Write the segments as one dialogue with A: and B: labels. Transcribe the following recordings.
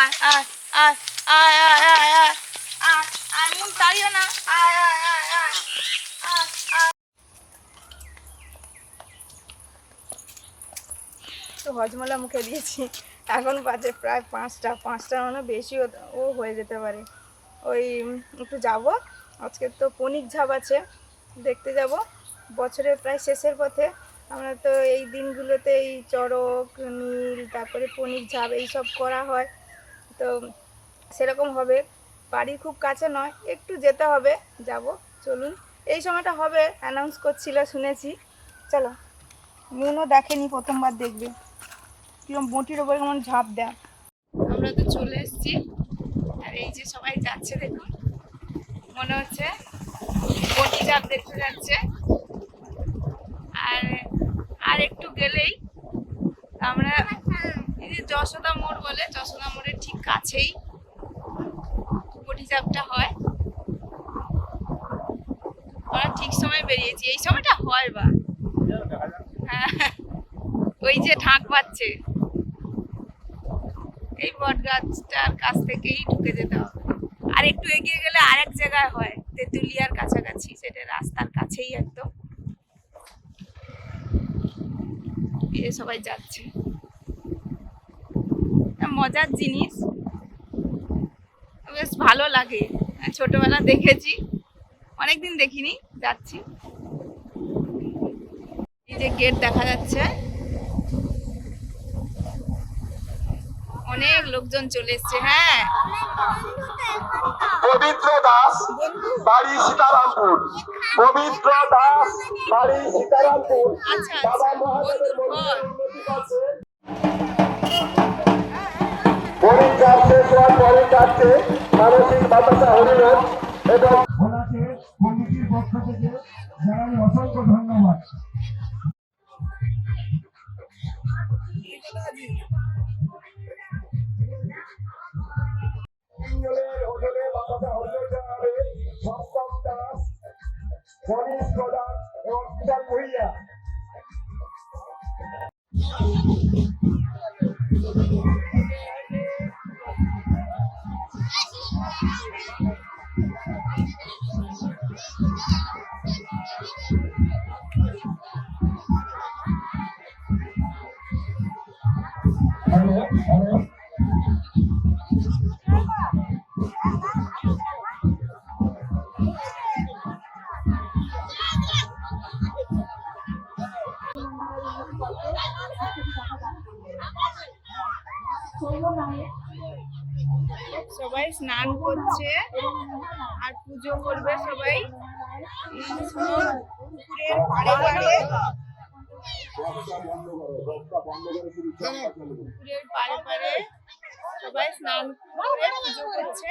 A: আয় আয় মন না তো হজমলা মুখে দিয়েছি এখন বাজে প্রায় পাঁচটা পাঁচটা মানে বেশি ও হয়ে যেতে পারে ওই একটু যাব আজকে তো পনিক ঝাপ আছে দেখতে যাব বছরের প্রায় শেষের পথে আমরা তো এই দিনগুলোতে এই চড়ক নীল তারপরে পনিক ঝাপ এইসব করা হয় তো সেরকম হবে। বাড়ির খুব কাছে নয়, একটু যেতে হবে। যাব, চলুন। এই সময়টা হবে অ্যানাউন্স করছিল, শুনেছি। চলো। মনও দেখেনি, প্রথমবার দেখবে। কিরম বটির ওপরে কেমন ঝাঁপ দেয়। আমরা তো চলে এসেছি। আর এই যে সবাই যাচ্ছে, দেখুন। মনে হচ্ছে বটি ঝাঁপ দেখতে যাচ্ছে। আর আর একটু গেলেই আমরা এই যে যশোদা মোড় বলে, যশোদা মোড়ের ঠিক কাছেই বটি ঝাঁপটা হয়। আমরা ঠিক সময় বেরিয়েছি। এই সময়টা হয় বা? হ্যাঁ। ওই যে ঢাক পাচ্ছে এই বট গাছটার কাছ থেকেই ঢুকে যেতে হবে। আর একটু এগিয়ে গেলে আরেক জায়গায় হয়, তেঁতুলিয়ার কাছাকাছি। সেটা রাস্তার কাছেই একদম। সবাই যাচ্ছে। মজার জিনিস। বেশ ভালো লাগে। ছোটবেলা দেখেছি। অনেকদিন দেখিনি যাচ্ছি। এই যে গেট দেখা যাচ্ছে। অনেক লোকজন চলে এসছে হ্যাঁ।
B: পবিত্র দাস বাড়ি সীতারামপুর। পবিত্র দাস বাড়ি সীতারামপুর।
A: আচ্ছা আচ্ছা। বন্ধুর ঘর।
B: মানসিক বাতাসা হরিণ এবং
C: ওনাকে কমিটির পক্ষ থেকে জানাই অসংখ্য ধন্যবাদ
B: গণেশ প্রধান এবং বিশাল ভূইয়া Thank you. 何?
A: সবাই স্নান করছে আর পুজো করবে সবাই। পুকুরের পাড়ে পাড়ে। পুকুরের পাড়ে পাড়ে সবাই স্নান করে পুজো করছে।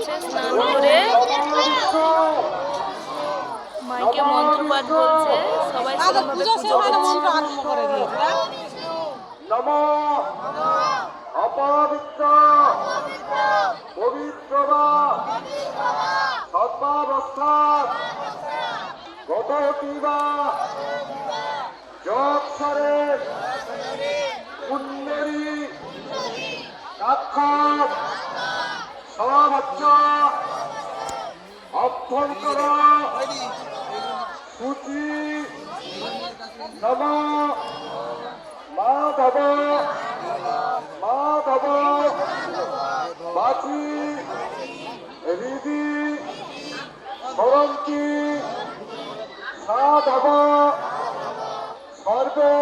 A: হচ্ছে স্নান করে মাইকে মন্ত্রপাঠ বলছে সবাই
B: নম অপবিত্র পবিত্র সর্বাবস্থা গতটি বা যৎসরে পুণ্যেরী সাক্ষাৎ সমাবচ্চ অভ্যন্তর সূচি নম। মাধব। মাধব। বাচি হৃদি সরন্তি সাধব। সর্বে।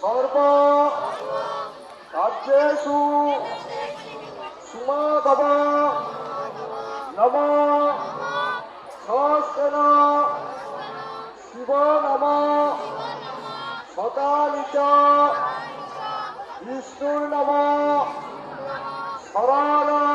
B: সর্ব। সুমাধব নম নমস্তেন শিব নম। সকালিত বিষ্ণুর নম। শরণ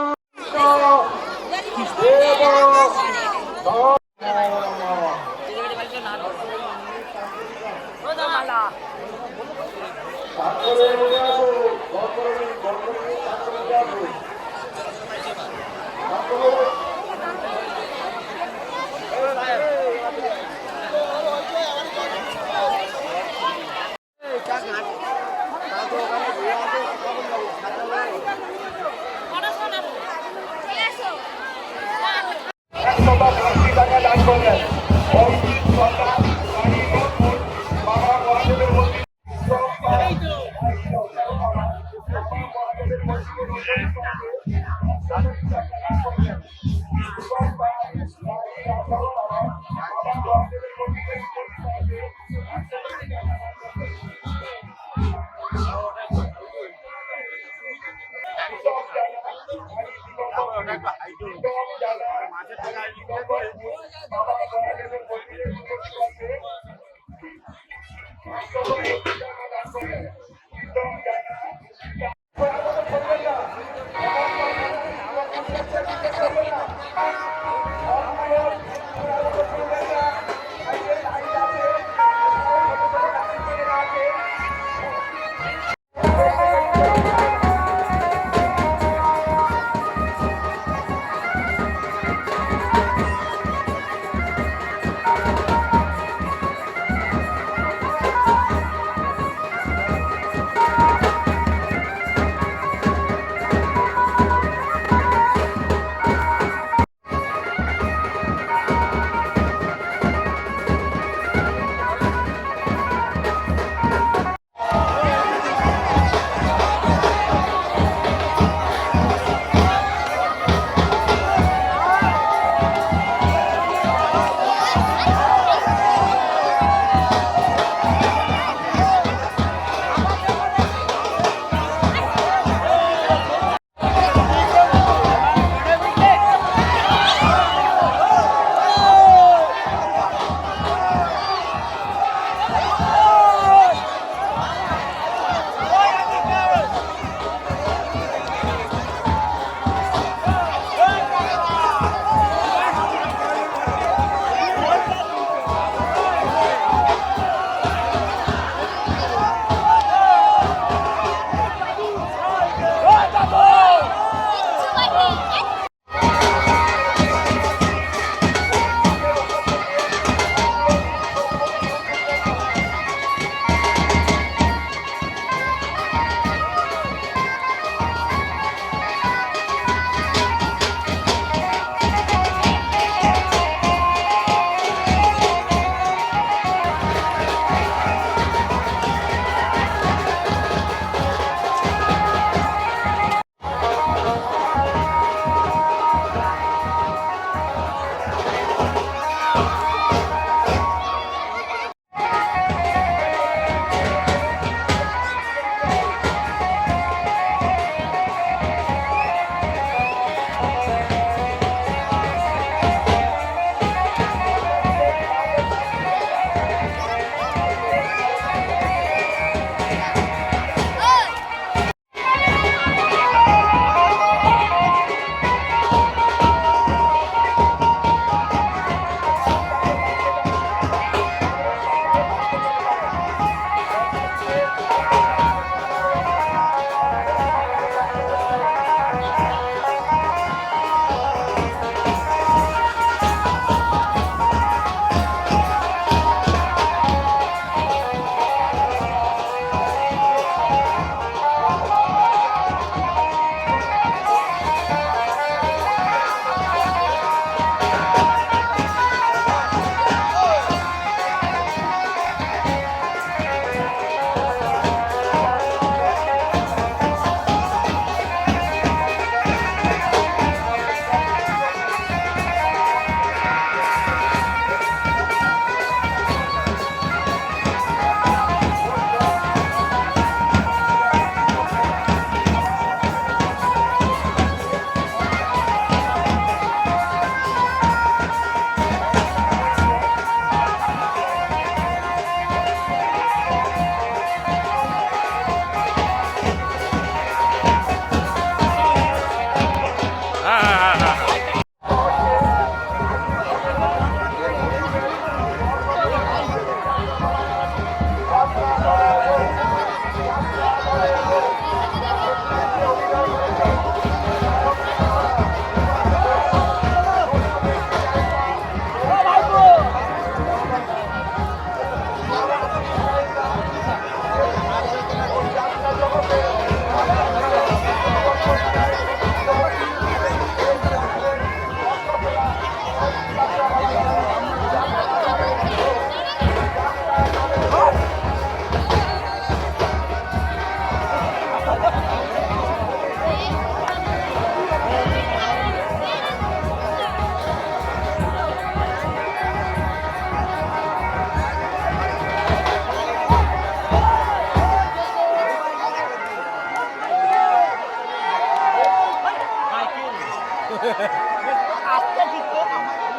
D: সাজিয়ে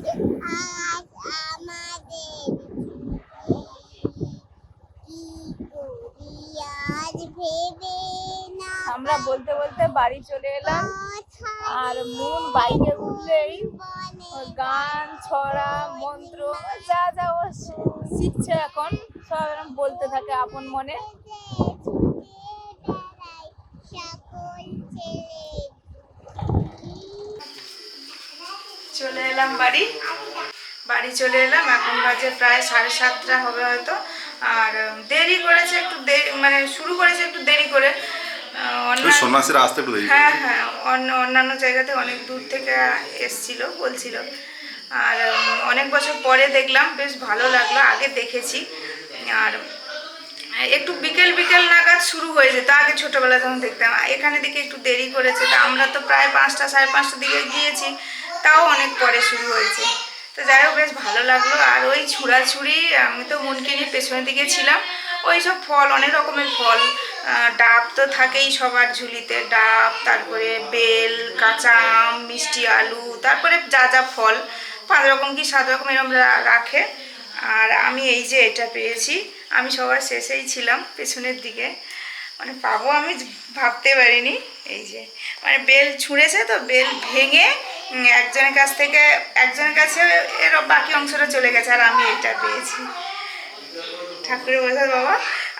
D: আজ আমাদের
A: আমরা বলতে বলতে বাড়ি চলে এলাম। আর মন বাইকে উঠলেই গান, ছড়া, মন্ত্র, যা যা ও শিখছে এখন, সব বলতে থাকে আপন মনে। চলে এলাম বাড়ি। বাড়ি চলে এলাম এখন বাজে প্রায় সাড়ে সাতটা হবে হয়তো। আর দেরি করেছে একটু দেরি মানে শুরু করেছে একটু দেরি করে। আহ,
E: সন্ন্যাসীরা আসতে একটু দেরি
A: হ্যাঁ হ্যাঁ অন্য অন্যান্য জায়গাতে অনেক দূর থেকে এসছিল বলছিল। আর অনেক বছর পরে দেখলাম বেশ ভালো লাগল আগে দেখেছি। আর একটু বিকেল বিকেল নাগাদ শুরু হয়ে যেত আগে ছোটবেলা যখন দেখতাম। এখানে দিকে একটু দেরি করেছে তা আমরা তো প্রায় পাঁচটা সাড়ে পাঁচটার দিকে গিয়েছি। তাও অনেক পরে শুরু হয়েছে। তো যাই হোক, বেশ ভালো লাগল। আর ওই ছুড়াছুড়ি, আমি তো মনকে নিয়ে পেছনের দিকে ছিলাম। ওই সব ফল, অনেক রকমের ফল ডাব তো থাকেই সবার ঝুলিতে। ডাব, তারপরে বেল, কাঁচা আম, মিষ্টি আলু, তারপরে যা যা ফল, পাঁচ রকম কি সাত রকম এরকম রাখে। আর আমি এই যে এটা পেয়েছি, আমি সবার শেষেই ছিলাম পেছনের দিকে। মানে পাবো আমি, ভাবতে পারিনি। এই যে মানে বেল ছুঁড়েছে তো, বেল ভেঙে একজনের কাছ থেকে, একজনের কাছে এর বাকি অংশটা চলে গেছে, আর আমি এটা পেয়েছি। ঠাকুরের বোঝা বাবা।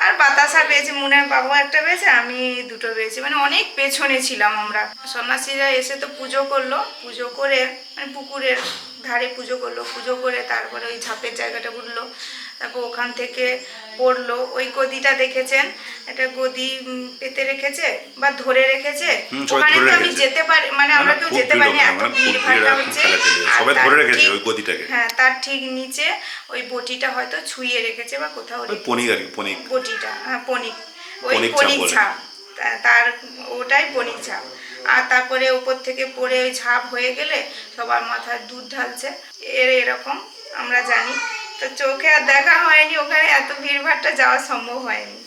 A: আর বাতাসা পেয়েছি মুনের বাবা একটা পেয়েছে, আমি দুটো পেয়েছি। মানে অনেক পেছনে ছিলাম আমরা। সন্ন্যাসীরা এসে তো পুজো করল, পুজো করে মানে পুকুরের ধারে পুজো করল, পুজো করে তারপরে ওই ঝাপের জায়গাটা উঠল তারপর ওখান থেকে পড়ল। ওই গদিটা দেখেছেন? একটা গদি পেতে রেখেছে বা ধরে রেখেছে? ওখানে তো আমি যেতে পারি মানে আমরা কেউ যেতে
E: পারি
A: এত
E: মানে
A: ভিড়
E: ভিড়,
A: হচ্ছে।
E: সবাই
A: তার
E: ধরে রেখেছে
A: ঠিক-
E: ওই গদিটাকে।
A: হ্যাঁ তার ঠিক নিচে ওই বটিটা হয়তো ছুঁয়ে রেখেছে বা কোথাও।
E: পনিক আর পনিক।
A: বটিটা হ্যাঁ পনিক। ওই
E: পনিক ছাপ
A: তার ওটাই পনিক ছাপ। আর তারপরে উপর থেকে পড়ে ওই ঝাপ হয়ে গেলে সবার মাথায় দুধ ঢালছে। এর এরকম আমরা জানি। তো চোখে আর দেখা হয়নি ওখানে এত ভিড় ভাট্টা যাওয়া সম্ভব হয়নি।